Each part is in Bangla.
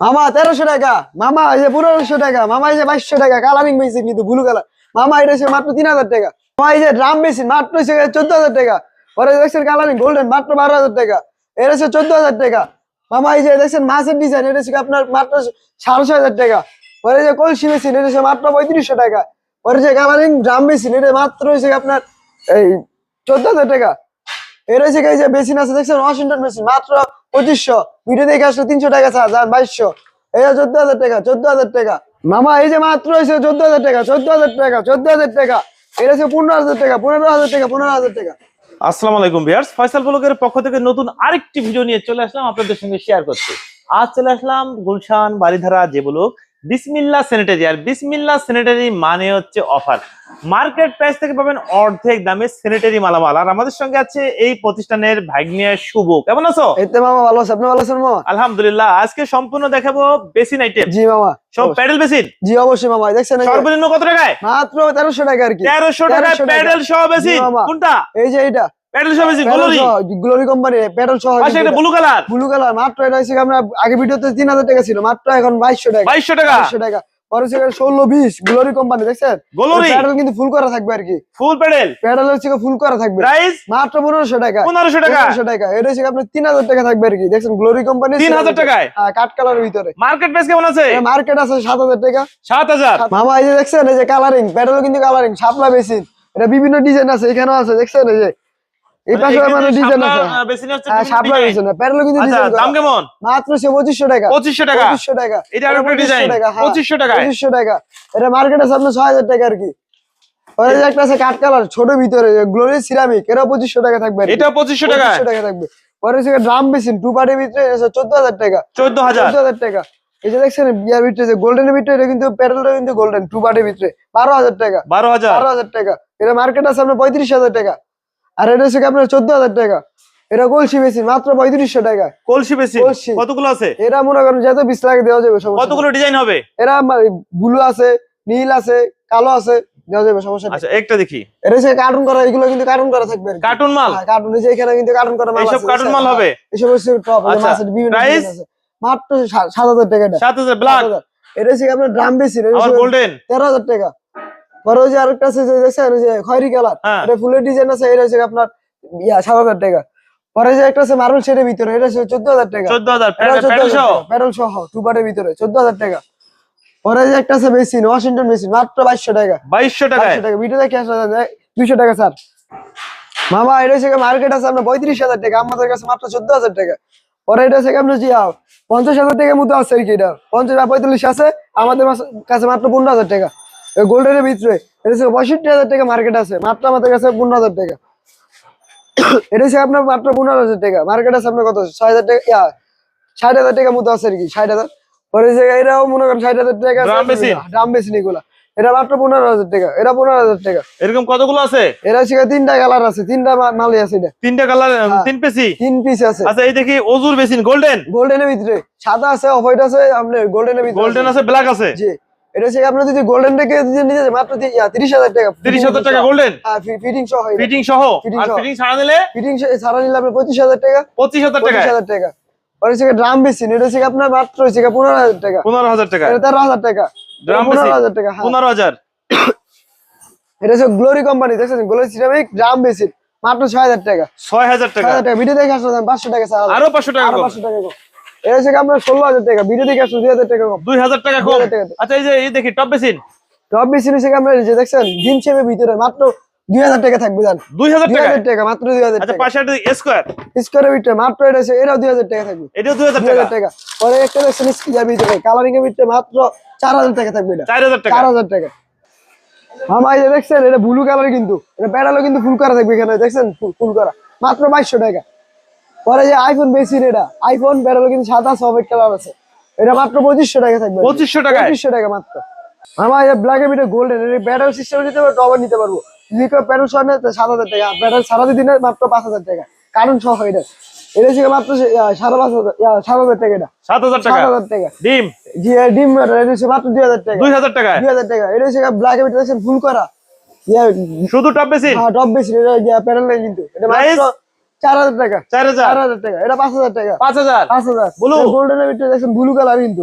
মামা, তেরোশো টাকা। মামা, এই যে পনেরোশো টাকা। মামা, এই যে বাইশশো টাকা। কালারিং মেশিন কিন্তু ব্লু কালার মামা, এটা হচ্ছে মাত্র তিন হাজার টাকা। মামা, এই যে ড্রাম মেশিন মাত্র হচ্ছে চোদ্দ হাজার টাকা। পরে দেখছেন কালারিং গোল্ডেন, মাত্র বারো হাজার টাকা। এটা হচ্ছে চোদ্দ হাজার টাকা। মামা, এই যে দেখছেন মাছের ডিজাইন এটা হচ্ছে আপনার মাত্র সাড়ে ছয় হাজার টাকা। পরে যে কলসি মেশিন এটা হচ্ছে মাত্র পঁয়ত্রিশশো টাকা। পরে যে কালারিং ড্রাম মেশিন এটা মাত্র হচ্ছে আপনার এই চোদ্দ হাজার টাকা। এর হচ্ছে এই যে মেশিন আছে, দেখছেন ওয়াশিংটন মেশিন মাত্র পঁচিশশো। ভিডিও দেখে আসলে তিনশো টাকা ছাড় আর বাইশশো। এই চোদ্দ হাজার টাকা, চোদ্দ হাজার টাকা। মামা, এই যে মাত্র হয়েছে চোদ্দ হাজার টাকা, চোদ্দ হাজার টাকা, চোদ্দ হাজার টাকা। এটা হচ্ছে পনেরো হাজার টাকা, পনেরো হাজার টাকা, পনেরো হাজার টাকা। আসসালামু আলাইকুম ভিয়ার্স ফয়সাল ব্লগের পক্ষ থেকে নতুন আরেকটি ভিডিও নিয়ে চলে আসলাম আপনাদের সঙ্গে শেয়ার করতে। আজ চলে আসলাম গুলশান বাড়িধারা যে ব্লক বিসমিল্লা স্যানিটারি আর বিসমিল্লা স্যানিটারি মানে হচ্ছে অফার মার্কেট প্রাইস থেকে পাবেন অর্ধেক দামে স্যানিটারি মালামাল। আর আমাদের সঙ্গে আছে এই প্রতিষ্ঠানের ভাগ্নিয়া শুভ। কেমন আছো? এতে মামা ভালো আছে। আপনি ভালো আছেন মামা? আলহামদুলিল্লাহ। আজকে সম্পূর্ণ দেখাবো বেসিন আইটেম জি মামা সব প্যাডেল বেসিন? জি অবশ্যই মামা। দেখছেন সর্বনিম্ন কত টাকায়? মাত্র তেরোশো টাকা আর কি। তেরোশো 1300 টাকা। প্যাডেল সহ বেসিন। কোনটা? এই যে এটা প্যাডেল সহ basin Glory Glory company petrol সহ পাশে একটা ব্লু কালার ব্লু কালার মাত্র এটা হচ্ছে আমরা আগে ভিডিওতে তিন হাজার টাকা ছিল মাত্র এখন বাইশশো টাকা। বাইশশো টাকা। বাইশশো টাকা। পরে হচ্ছে ষোলো বিশ গ্লোরি কোম্পানি দেখছেন? গ্লোরি প্যাডেল কিন্তু ফুল করা থাকবে আর কি। ফুল প্যাডেল প্যাডেল হচ্ছে ফুল করা থাকবে। প্রাইস মাত্র পনেরোশো টাকা। এটা হচ্ছে আপনার টাকা থাকবে আর কি। দেখছেন গ্লোরি কোম্পানি টাকায়? হ্যাঁ কাঠ কালার ভিতরে। মার্কেট প্রাইস কেমন আছে? মার্কেট টাকা। সাত হাজার। মামা এই যে দেখছেন এই যে কালারিং প্যাডেলও কিন্তু কালারিং শাপলা বেসিন এটা বিভিন্ন ডিজাইন আছে এখানেও আছে দেখছেন এই যে এই পাশে মানে ডিজাইন আছে। হ্যাঁ শাপলা কিন্তু আচ্ছা ডিজাইন দাম কেমন? মাত্র টাকা। টাকা? টাকা। এটা আরও একটা 2500 টাকা, হ্যাঁ। টাকা। এটা মার্কেট আপনার ছয় হাজার টাকা আর কি। পরে যে একটা আছে কালার ছোট ভিতরে গ্লোরি সিরামিক এটা পঁচিশশো টাকা থাকবে এটা পঁচিশশো 2500 টাকা থাকবে। পরে ড্রাম বেসিন টু পার্টের ভিতরে চোদ্দ হাজার টাকা। টাকা। এই যে দেখছেন বিয়ার ভিতরে যে গোল্ডেনের ভিতরে এটা কিন্তু কিন্তু গোল্ডেন টু পার্টের ভিতরে। বারো হাজার টাকা। বারো হাজার? বারো হাজার টাকা। এটা মার্কেট আছে আপনার টাকা। আর এটা হচ্ছে আপনার চোদ্দ হাজার টাকা। এটা কলসি বেশি মাত্র পঁয়ত্রিশশো টাকা। কলসি বেশি? কলসি। কতগুলো আছে? এরা মনে করেন যত বিশ লাখ দেওয়া যাবে কতগুলো ডিজাইন হবে? এরা ব্লু আছে নীল আছে কালো আছে দেওয়া যাবে সমস্যা আচ্ছা একটা দেখি। এটা হচ্ছে কার্টুন করা এগুলো কিন্তু কার্টুন করা থাকবে কার্টুন মাল? হ্যাঁ, কার্টুন এই যে এখানে কিন্তু কার্টুন করা মাল এইসব কার্টুন মাল হবে? এসব হচ্ছে টপ আচ্ছা, মাছের বিভিন্ন আছে। মাত্র সাত হাজার টাকা সাত হাজার ব্ল্যাক এটা হচ্ছে আপনার ড্রাম বেশি গোল্ডেন তেরো হাজার টাকা। পরে ওই যে আরেকটা আছে যে দেখছেন ওই যে খয়েরি কালার হ্যাঁ। এটা ফুলের ডিজাইন আছে এটা হচ্ছে আপনার ইয়া সাত হাজার টাকা। পরে যে একটা আছে মার্বেল শেডের ভিতরে এটা হচ্ছে চোদ্দ হাজার টাকা। চোদ্দ হাজার এটা প্যাডেল সহ? টু পার্টের ভিতরে চোদ্দ হাজার টাকা। পরে যে একটা আছে মেশিন ওয়াশিংটন মেশিন মাত্র বাইশশো টাকা। বাইশশো টাকা টাকা ভিডিও দেখে আসলে দুইশো টাকা স্যার মামা এটা হচ্ছে মার্কেট আছে আপনার পঁয়ত্রিশ হাজার টাকা আমাদের কাছে মাত্র চোদ্দ হাজার টাকা। পরে এটা হচ্ছে আপনার জি আও, পঞ্চাশ হাজার টাকার মতো আছে আর কি এটা। পঞ্চাশ বা পঁয়তাল্লিশ আছে আমাদের কাছে মাত্র পনেরো হাজার টাকা। গোল্ডেনের ভিতরে। এটা হচ্ছে পঁয়ষট্টি হাজার টাকা মার্কেট আছে। মাত্র আমাদের কাছে পনেরো হাজার টাকা। এটা হচ্ছে আপনার মাত্র পনেরো হাজার টাকা। মার্কেট আছে আপনার কত? ছয় হাজার টাকা ইয়া ষাট হাজার টাকার মতো আছে আর কি ষাট হাজার। পরে যে এরাও মনে করেন ষাট হাজার টাকা? Drum machine? এগুলা। এটা মাত্র পনেরো হাজার টাকা। এটা পনেরো হাজার টাকা। এরকম কতগুলো আছে? এরা হচ্ছে তিনটা কালার আছে। তিনটা মা- মালই আছে এটা। তিনটা কালার হ্যাঁ। তিন পেসি তিন পিস আছে। আচ্ছা এই দেখি অজুর বেসিন গোল্ডেন গোল্ডেনের ভিতরে। সাদা আছে অফ হোয়াইট আছে আপনার গোল্ডেনের ভিতরে গোল্ডেন আছে। ব্ল্যাক আছে? জি। এটা হচ্ছে আপনার যদি গোল্ডেন যদি নিতে মাত্র তিরিশ হাজার টাকা। তিরিশ হাজার টাকা গোল্ডেন হ্যাঁ ফিটিং সহ ফিটিং সহ? আর ফিটিং ছাড়া নিলে? ফিটিং ছাড়া নিলে আপনার পঁচিশ হাজার টাকা। পঁচিশ হাজার পঁচিশ টাকা হাজার টাকা। আর হচ্ছে ড্রাম বেসিন এটা হচ্ছে আপনার মাত্র হচ্ছে পনেরো হাজার টাকা। পনেরো হাজার টাকা এটা তেরো হাজার টাকা। Drum পনেরো machine? হাজার টাকা হ্যাঁ। পনেরো হাজার? এটা হচ্ছে গ্লোরি কোম্পানি দেখছেন? গ্লোরি সিরামিক ড্রাম বেসিন মাত্র ছয় হাজার টাকা। ছয় হাজার টাকা? হাজার টাকা। ভিডিও দেখে আসলে পাঁচশো টাকা ছাড়া আরও পাঁচশো টাকা আরও কম। পাঁচশো টাকা কম। এটা হচ্ছে আপনার ষোলো হাজার টাকা দুই হাজার টাকা কম দুই হাজার টাকা কম আচ্ছা এই যে এই দেখি টপ বেসিন টপ বেশি নিচে আপনার যে দেখছেন ডিম শেপের ভিতরে মাত্র দুই হাজার টাকা থাকবে জান দুই হাজার দুই টাকা মাত্র দুই হাজার আচ্ছা টাকা পাশে স্কোয়ার স্কোয়ারের ভিতরে মাত্র এটা এটাও দুই হাজার টাকা থাকবে এটাও দুই হাজার টাকা পরে একটা দেখছেন স্কিজার ভিতরে কালারিং এর ভিতরে মাত্র চার হাজার টাকা থাকবে এটা চার হাজার টাকা চার হাজার টাকা আমার দেখছেন এটা ব্লু কালার কিন্তু এটা প্যাডালও কিন্তু ফুল করা থাকবে এখানে দেখছেন ফুল করা মাত্র বাইশশো টাকা পরে যে আইফোন বেশি এটা আইফোন প্যাডালও কিন্তু সাদা সফেট কালার আছে। এটা মাত্র পঁচিশশো টাকা থাকবে। পঁচিশশো টাকায়? পঁচিশশো টাকা মাত্র। আমার এই ব্ল্যাক এর গোল্ডেন এর ব্যাটারি সিস্টেম নিতে পারব। টবার নিতে পারব লিকো প্যাডেল সহ সাত হাজার টাকা। ব্যাটারি সারা দিনে মাত্র পাঁচ হাজার টাকা। কারণ সহ এটা। এটা ছিল মাত্র সাড়ে পাঁচ হাজার সাত হাজার টাকা এটা। সাত হাজার টাকা? সাত হাজার টাকা। ডিম? জি ডিম এটা হচ্ছে মাত্র দুই হাজার টাকা। দুই হাজার টাকায় দুই হাজার টাকা। এটা হচ্ছে ব্ল্যাক দেখছেন ফুল করা। শুধু টপ বেসিন টপ বেশি এটা প্যাডেল নাই কিন্তু এটা? মাত্র চার হাজার টাকা। চার হাজার? টাকা। এটা পাঁচ হাজার টাকা। পাঁচ হাজার? পাঁচ হাজার? গোল্ডেনের ভিতরে দেখছেন ব্লু কালার কিন্তু।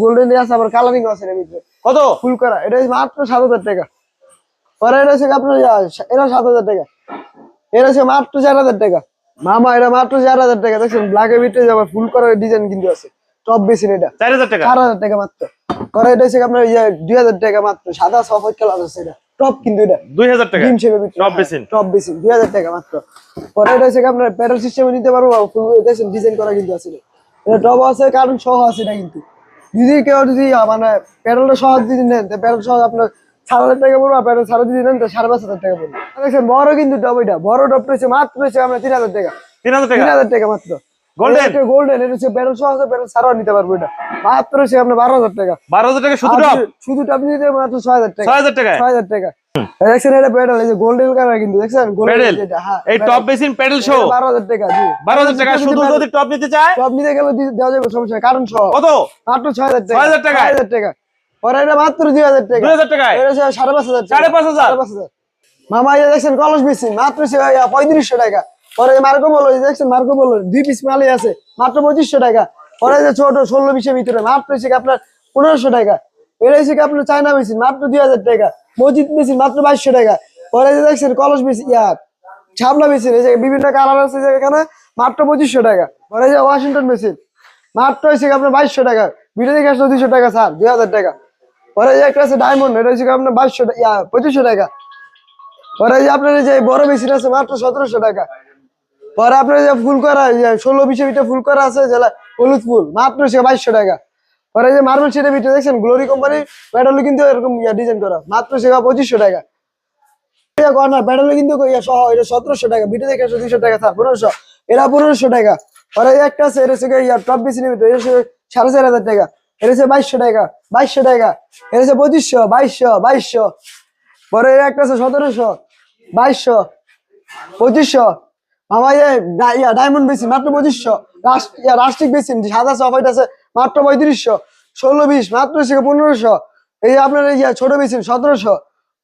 গোল্ডেন আছে আবার কালারিং আছে এর ভিতরে। কত? ফুল করা এটা মাত্র সাত হাজার টাকা। পরে এটা হচ্ছে আপনার এটা সাত হাজার টাকা। এটা হচ্ছে মাত্র চার হাজার টাকা। মামা এটা মাত্র চার হাজার টাকা। দেখছেন ভিতরে আবার ফুল করার ডিজাইন কিন্তু আছে। টপ বেসিন এটা। চার হাজার টাকা? চার হাজার টাকা মাত্র। পরে এটা হচ্ছে আপনার ইয়ে দুই হাজার টাকা মাত্র। সাদা সফেদ কালার আছে এটা। টপ কিন্তু এটা। দুই হাজার টাকা। ডিম ভিতরে Top basin। টপ বেসিন দুই হাজার টাকা মাত্র। পরে এটা হচ্ছে আপনার প্যাডেল সিস্টেমে নিতে পারব ফুল দেখছেন ডিজাইন করা কিন্তু আছে। এটা। টপ আছে কারণ সহ আছে এটা কিন্তু। যদি কেউ যদি মানে প্যাডেলটা সহ যদি নেন তো প্যাডেল সহ আপনার সাত হাজার টাকা পড়বে প্যাডেল সাড়ে যদি নেন তো সাড়ে পাঁচ হাজার টাকা পড়বে। দেখছেন বড় কিন্তু টপ এটা। বড় টপ রয়েছে মাত্র আমরা তিন হাজার টাকা। তিন হাজার তিন হাজার টাকা মাত্র। Golden? গোল্ডেন এটা হচ্ছে প্যাডেল সহ আছে প্যাডেল ছাড়াও নিতে পারব এটা। মাত্র টাকা। টাকা শুধু টপ শুধু টপ নিতে মাত্র ছয় হাজার টাকা। ছয় হাজার টাকায়? টাকা। দেখছেন এটা প্যাডেল এই যে গোল্ডেন কালার কিন্তু দেখছেন? গোল্ডেন প্যাডেল হ্যাঁ এই টপ বেসিন প্যাডেল শো বারো টাকা জি। বারো হাজার টাকা শুধু যদি টপ নিতে চায়? টপ নিতে গেলে দেওয়া যাবে সমস্যা কারণ সহ কত? মাত্র ছয় হাজার টাকা। 6,000 টাকায়? ছয় হাজার টাকা। পরে এটা মাত্র দুই হাজার টাকা। দুই হাজার টাকায়? এটা হচ্ছে সাড়ে পাঁচ হাজার টাকা। মামা এই দেখছেন কলস বেশি মাত্র সে পঁয়ত্রিশশো টাকা। পরে মার্কো বলো দেখছেন মার্কো বলো, দুই পিস মালই আছে, মাত্র পঁচিশশো টাকা। পরে যে ছোট ষোলো বিশের ভিতরে, মাত্র কি আপনার পনেরোশো টাকা। এটা কি আপনার চায়না মেশিন, মাত্র দুই হাজার টাকা। মসজিদ মেশিন, মাত্র বাইশশো টাকা। পরে যে দেখছেন কলস মেশিন, ইয়া, ছাবলা মেশিন, এই বিভিন্ন কালার আছে এখানে মাত্র পঁচিশশো টাকা। পরে যে ওয়াশিংটন মেশিন, মাত্র কি আপনার বাইশশো টাকা। ভিডিও দেখে আসলে দুইশো টাকা, স্যার, দুই হাজার টাকা। পরে যে একটা আছে ডায়মন্ড, এটা হচ্ছে আপনার বাইশশো টাকা পঁচিশশো টাকা। পরে যে আপনার এই যে বড় মেশিন আছে, মাত্র সতেরোশো টাকা। পরে আপনার যে ফুল করা ষোলো, বিশে ভিতরে ফুল করা আছে, যেটা হলুদ ফুল, মাত্র সে বাইশশো টাকা। পরে যে মার্বেল সেটের ভিতরে দেখছেন গ্লোরি কোম্পানি প্যাডেলও কিন্তু এরকম ইয়া ডিজাইন করা, মাত্র সে পঁচিশশো টাকা। কর্নার প্যাডেলও কিন্তু সহ, এটা সতেরোশো টাকা ভিডিও দেখে দুইশো টাকা স্যার পনেরোশো, এটা পনেরোশো টাকা। পরে একটা আছে, এটা হচ্ছে টপ মেশিনের ভিতরে, এটা সাড়ে চার হাজার টাকা, এটা হচ্ছে বাইশশো টাকা বাইশশো টাকা, এটা হচ্ছে পঁচিশশো, বাইশশো বাইশশো। পরে এর একটা আছে সতেরোশো, বাইশশো, পঁচিশশো মামা ইয়ে ইয়া ডায়মন্ড বেসিন মাত্র পঁচিশশো। রাষ্ট্রিক বেসিন সাদা সফাইট আছে মাত্র পঁয়ত্রিশশো। ষোলো বিশ মাত্র গিয়ে পনেরোশো। এই যে আপনার এই যে ছোট বেসিন সতেরোশো।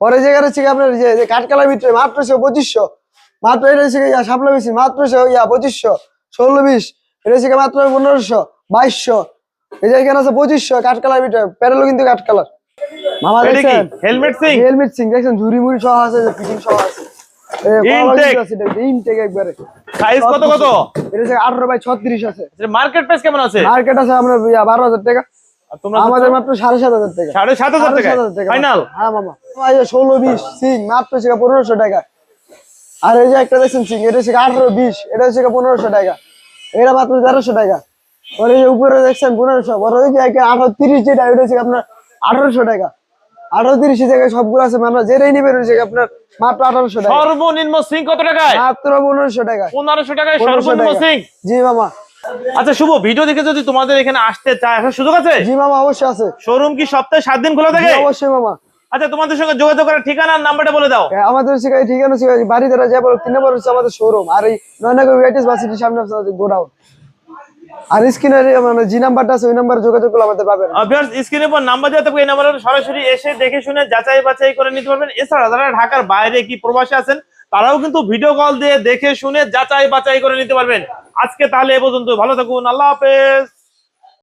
পরে হচ্ছে গিয়ে আপনার যে কাঠকালার ভিতরে মাত্র হচ্ছে পঁচিশশো। মাত্র এটা হচ্ছে ইয়া শাপলা বেসিন মাত্র হচ্ছে ইয়া পঁচিশশো। ষোলো বিশ এটা হচ্ছে মাত্র পনেরোশো বাইশশো। এই যে এখানে আছে পঁচিশশো কাঠকালার ভিতরে প্যারেলও কিন্তু কাঠকালার মামা দেখছেন? হেলমেট সিং হেলমেট সিং দেখছেন? ঝুরি মুড়ি সহ আছে ফিটিং সহ আছে। ইনটেক একবারে। সাইজ কত কত? এটা হচ্ছে আঠারো বাই ছত্রিশ আছে। মার্কেট প্রাইস কেমন আছে? মার্কেট আছে আমরা টাকা। আমাদের মাত্র সাড়ে সাত হাজার টাকা। সাড়ে সাত হাজার টাকা সাত হাজার টাকা। ফাইনাল হ্যাঁ মামা। ষোলো বিশ সিং মাত্র পনেরোশো টাকা। আর এই যে একটা দেখছেন সিং এটা আঠারো বিশ এটা পনেরোশো টাকা। এটা মাত্র তেরোশো টাকা। এই যে উপরে দেখছেন পনেরোশো ওই যে একটা আঠারো তিরিশ যেটা এটা হচ্ছে আপনার আঠারোশো টাকা। আঠারো তিরিশ জায়গায় সবগুলো আছে আমরা যেটাই নেবেন আপনার মাত্র আঠারোশো টাকা। সর্বনিম্ন সিং কত টাকায়? মাত্র পনেরোশো টাকা পনেরোশো টাকায় সর্বনিম্ন সিং? জি মামা। আচ্ছা শুভ ভিডিও দেখে যদি তোমাদের এখানে আসতে চায় আসার সুযোগ আছে? জি মামা অবশ্যই আছে। শোরুম কি সপ্তাহে সাত দিন খোলা থাকে? অবশ্যই মামা। আচ্ছা তোমাদের সঙ্গে যোগাযোগ করার ঠিকানা নাম্বারটা বলে দাও। আমাদের সেখানে ঠিকানা বাড়ি দ্বারা যাব তিন নম্বর হচ্ছে আমাদের শোরুম আর এই নয়নগর বাসিটির সামনে গোডাউন। আর স্ক্রিনের মানে জি নাম্বারটা আছে, ওই নাম্বারে যোগাযোগ করলে আমাদের পাবেন। ভিউয়ার্স স্ক্রিনের পর নাম্বার দেওয়া থাকবে, এই নাম্বারে সরাসরি এসে দেখে শুনে যাচাই বাছাই করে নিতে পারবেন। এছাড়া যারা ঢাকার বাইরে কি প্রবাসী আছেন, তারাও কিন্তু ভিডিও কল দিয়ে দেখে শুনে যাচাই বাছাই করে নিতে পারবেন। আজকে তাহলে এ পর্যন্ত, ভালো থাকুন, আল্লাহ হাফেজ।